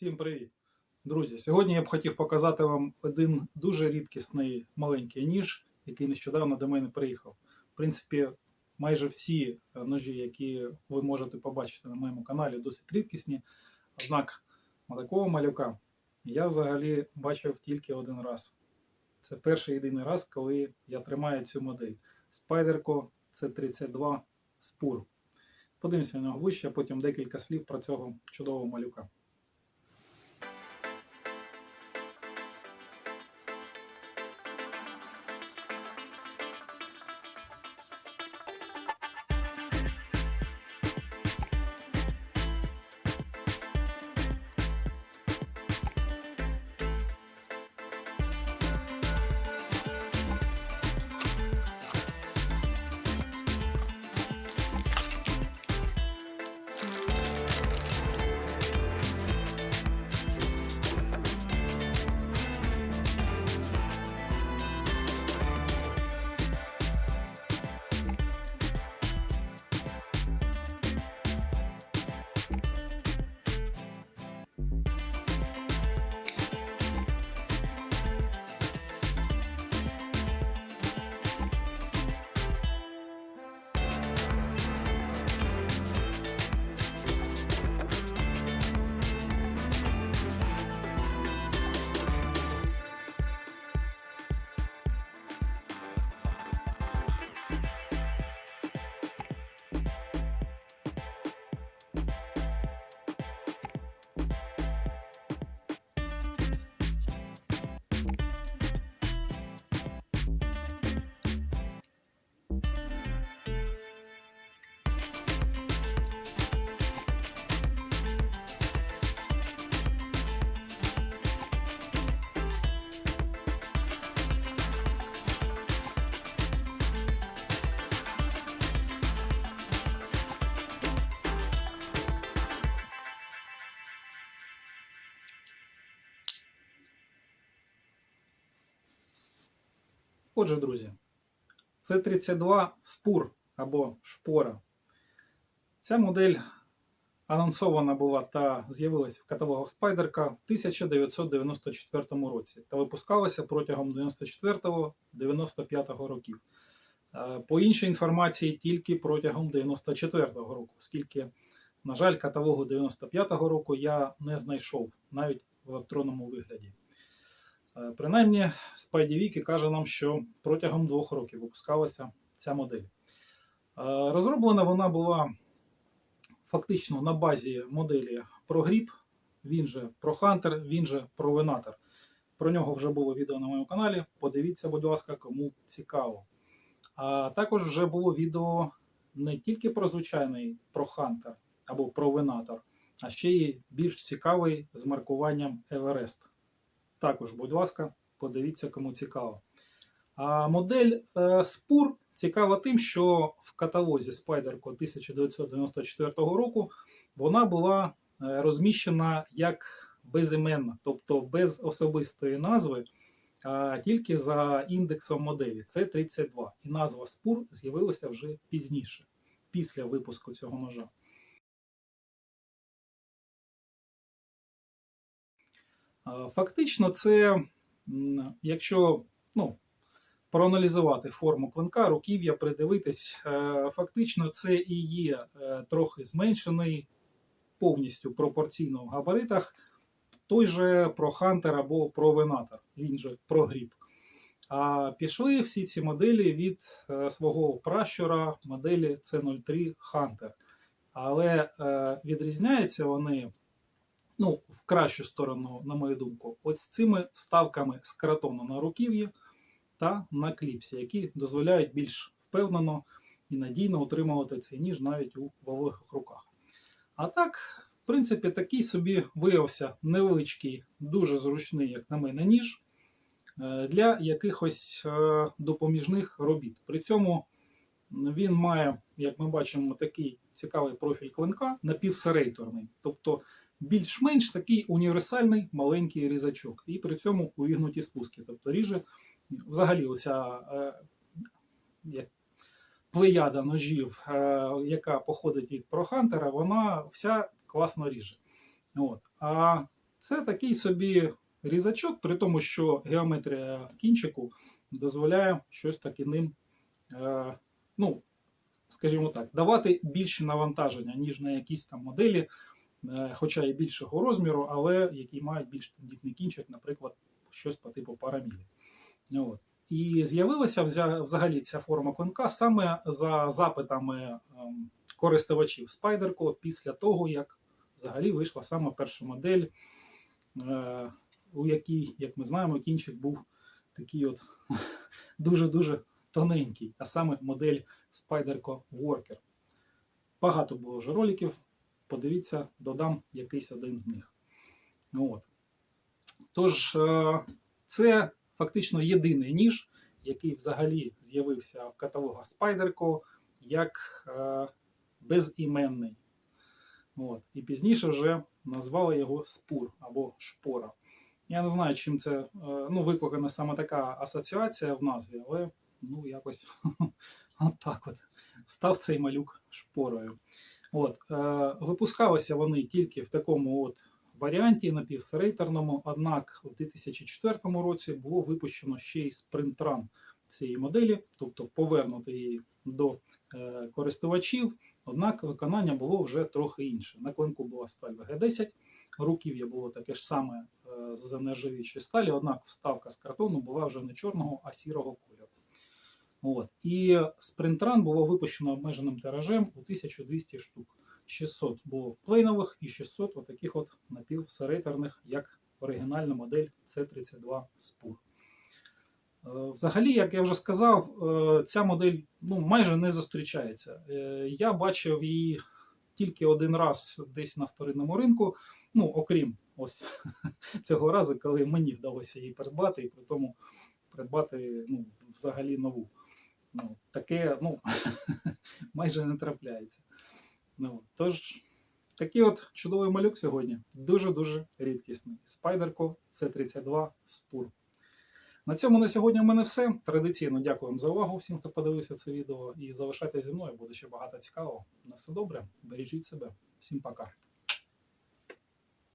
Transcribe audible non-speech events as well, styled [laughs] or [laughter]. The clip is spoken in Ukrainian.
Всім привіт! Друзі, сьогодні я б хотів показати вам один дуже рідкісний маленький ніж, який нещодавно до мене приїхав. В принципі, майже всі е, ножі, які ви можете побачити на моєму каналі, досить рідкісні. Однак такого малюка я взагалі бачив тільки один раз. Це перший єдиний раз, коли я тримаю цю модель. Spyderco C32 Spur. Подивимося на нього вище, а потім декілька слів про цього чудового малюка. Отже, друзі, це 32 спур або шпора. Ця модель анонсована була та з'явилась в каталогах Спайдерка в 1994 році та випускалася протягом 94-95 років. Е, По іншій інформації, тільки протягом 94-го року, оскільки, на жаль, каталогу 95-го року я не знайшов навіть в електронному вигляді. Е, Принаймні, Spidey Wiki каже нам, що протягом двох років випускалася ця модель. Е, Розроблена вона була фактично на базі моделі ProGrip, він же ProHunter, він же ProVenator. Про нього вже було відео на моєму каналі. Подивіться, будь ласка, кому цікаво. А також вже було відео не тільки про звичайний ProHunter або ProVenator, а ще й більш цікавий з маркуванням Everest. Також, будь ласка, подивіться, кому цікаво. А модель е, Spur цікава тим, що в каталозі Spyderco 1994 року вона була е, розміщена як безіменна, тобто без особистої назви, а тільки за індексом моделі. Це 32. І назва Spur з'явилася вже пізніше, після випуску цього ножа. Фактично, це, якщо ну, проаналізувати форму клинка, руків'я, придивитись, е, фактично це і є е, трохи зменшений повністю пропорційно в габаритах той же про Хантер або про Венатор, він же про гріб. А пішли всі ці моделі від е, свого пращура моделі C03 Hunter. Але е, відрізняються вони ну, в кращу сторону, на мою думку, ось цими вставками з картону на руків'ї та на кліпсі, які дозволяють більш впевнено і надійно утримувати цей ніж навіть у вологих руках. А так, в принципі, такий собі виявився невеличкий, дуже зручний, як на мене, ніж е, для якихось е, допоміжних робіт. При цьому він має, як ми бачимо, такий цікавий профіль клинка напівсерейторний. Тобто більш-менш такий універсальний маленький різачок. І при цьому увігнуті спуски. Тобто ріже взагалі оця е, як плеяда ножів, е, яка походить від ProHunter, вона вся класно ріже. От. А Це такий собі різачок, при тому, що геометрія кінчику дозволяє щось таки ним, е, ну, скажімо так, давати більше навантаження, ніж на якісь там моделі, хоча і більшого розміру, але які мають більш тендітний кінчик, наприклад, щось по типу парамілі. От. І з'явилася взагалі ця форма клинка саме за запитами ем, користувачів Spyderco після того, як взагалі вийшла саме перша модель, е, у якій, як ми знаємо, кінчик був такий от [laughs] дуже-дуже тоненький, а саме модель Spyderco Worker. Багато було вже роликів. Подивіться, додам якийсь один з них. От. Тож, е, це фактично єдиний ніж, який взагалі з'явився в каталогах Spyderco як е, безіменний. От. І пізніше вже назвали його спур або шпора. Я не знаю, чим це е, ну, викликана саме така асоціація в назві, але ну, якось [laughs] от от став цей малюк шпорою. От, е, випускалися вони тільки в такому от варіанті напівсерейтерному, однак в 2004 році було випущено ще й спринтран цієї моделі, тобто повернути її до е, користувачів. Однак виконання було вже трохи інше. На клинку була сталь ВГ-10, руків'я було таке ж саме е, з нержавіючої сталі, однак вставка з картону була вже не чорного, а сірого кольору. От. І спринтран було випущено обмеженим тиражем у 1200 штук. 600 було плейнових і 600 отаких от напівсерейтерних, як оригінальна модель C32 Spur. Е, Взагалі, як я вже сказав, е, ця модель ну, майже не зустрічається. Е, Я бачив її тільки один раз десь на вторинному ринку, ну, окрім ось [laughs] цього разу, коли мені вдалося її придбати, і при тому придбати ну, взагалі нову. Ну, таке ну, [laughs] майже не трапляється. Ну, тож, такий от чудовий малюк сьогодні. Дуже-дуже рідкісний. Spyderco C32 Spur. На цьому на сьогодні в мене все. Традиційно дякую вам за увагу всім, хто подивився це відео. І залишайтеся зі мною, буде ще багато цікавого. На все добре, бережіть себе. Всім пока.